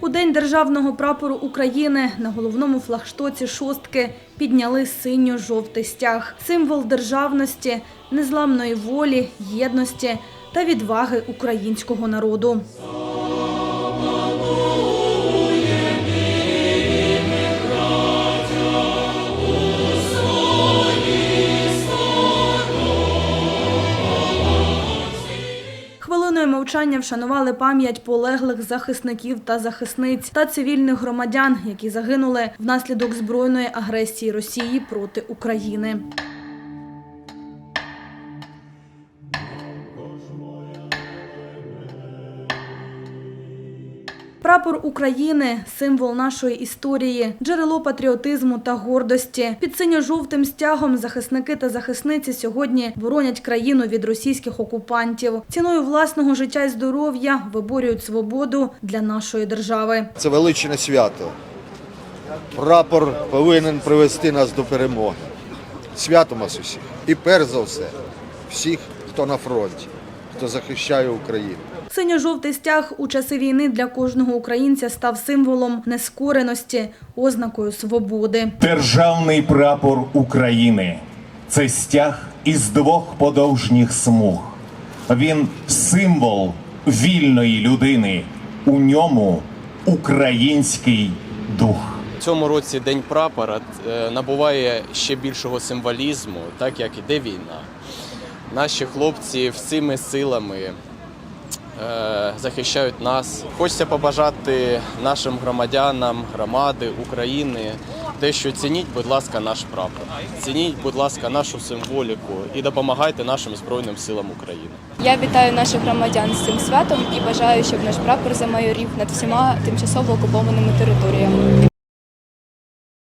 У день державного прапору України на головному флагштоці шостки підняли синьо-жовтий стяг, символ державності, незламної волі, єдності та відваги українського народу. Мовчання вшанували пам'ять полеглих захисників та захисниць та цивільних громадян, які загинули внаслідок збройної агресії Росії проти України. Прапор України символ нашої історії, джерело патріотизму та гордості. Під синьо-жовтим стягом захисники та захисниці сьогодні боронять країну від російських окупантів. Ціною власного життя і здоров'я виборюють свободу для нашої держави. Це величне свято. Прапор повинен привести нас до перемоги. Свято нас усіх. І перш за все, всіх, хто на фронті, хто захищає Україну. Синьо-жовтий стяг у часи війни для кожного українця став символом нескореності, ознакою свободи. Державний прапор України це стяг із двох подовжніх смуг. Він символ вільної людини. У ньому український дух. В цьому році День прапора е, набуває ще більшого символізму, так як іде війна. Наші хлопці всіми силами е, захищають нас. Хочеться побажати нашим громадянам, громади України, те, що цініть, будь ласка, наш прапор. Цініть, будь ласка, нашу символіку і допомагайте нашим Збройним силам України. Я вітаю наших громадян з цим святом і бажаю, щоб наш прапор замайорів над всіма тимчасово окупованими територіями.